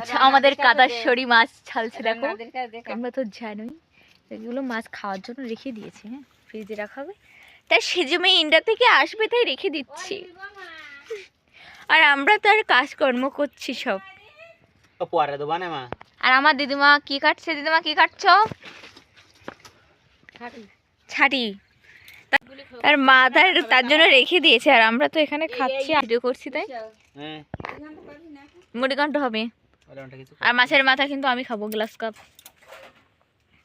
ছা- আমাদের কাদাশ্বরী মাছ ছালছে দেখো। আমরা তো জানোই এগুলো মাছ খাওয়ার জন্য রেখে দিয়েছি হ্যাঁ? ফ্রিজে রাখা হবে। তাই সেজে মেয়ে ইন্ডিয়া থেকে আসবে তাই রেখে দিচ্ছি। আর আমরা তো আর কাজকর্ম করছি সব। পরে দেবা না মা আর আমার দিদিমা কি কাটছে? দিদিমা কি কাটছো? ছাটি। তার মা তার তার জন্য রেখে দিয়েছে আর আমরা তো এখানে খাচ্ছি ভিডিও করছি তাই? হ্যাঁ। মুড়িঘণ্ট হবে। আর মাছের মাথা কিন্তু আমি খাব গ্লাস কাপ।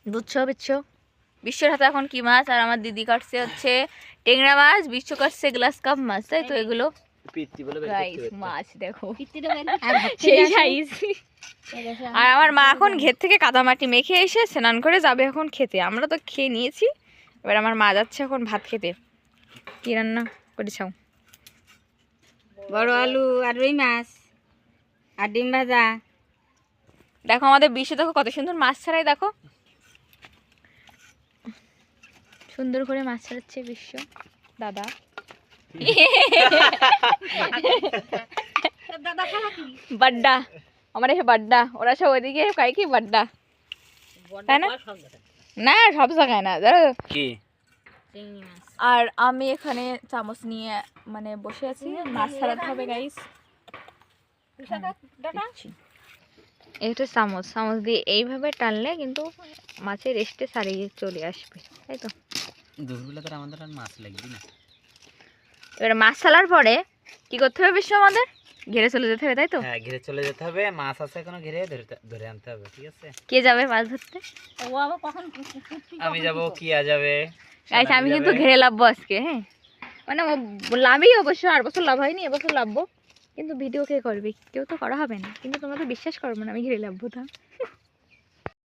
বুঝছ বুঝছ? বিশ্বর হাতে এখন কি মাছ? আর আমার দিদি কাটছে হচ্ছে টেংরা মাছ বিশ্ব কাটছে গ্লাস কাপ মাছ তাই তো এগুলো। মাছ দেখো। আর আমার মা এখন ঘের থেকে কাদামাটি মেখে এসে স্নান করে যাবে এখন খেতে। আমরা তো খেয়ে নিয়েছি। এবার আমার মা যাচ্ছে এখন ভাত খেতে। কি রান্না করেছাও? বড় আলু আর রুই মাছ আর ডিম ভাজা। দেখো আমাদের বিশ্ব দেখো কত সুন্দর মাছ ছাড়াই দেখো। সুন্দর করে মাছ ছাড়াচ্ছে বিশ্ব। দাদা। বাড্ডা। আমার এসে বাড্ডা। ওরা সব ওইদিকে কাই কি বাড্ডা? তাই না? না সব জায়গায় না। তো? কি? আর আমি এখানে চামচ নিয়ে মানে বসে আছি। মাছ ছাড়াতে হবে গাইস এটা চামচ চামচ দিয়ে এইভাবে টানলে কিন্তু মাছের রেস্টে সারিয়ে চলে আসবে তাই তো? দুপুরবেলা তো আমাদের আর মাছ লাগবে না। এবারে মাছ ছাড়ার পরে কি করতে হবে বিশ্ব আমাদের? ঘেরে চলে যেতে হবে তাই তো? হ্যাঁ ঘিরে চলে যেতে হবে। মাছ আছে এখনও ঘিরে ধরে ধরে আনতে হবে ঠিক আছে? কে যাবে মাছ ধরতে? ও আবার কখন আমি যাব কিয়া যাবে? গাইস আমি কিন্তু ঘিরে লাভবো আজকে হ্যাঁ? মানে লাভই অবশ্য আর বছর লাভ হয়নি এবছর লাভবো। কিন্তু ভিডিও কে করবে? কেউ তো করা হবে না। কিন্তু তোমরা তো বিশ্বাস করব না, আমি ঘিরে লাভবো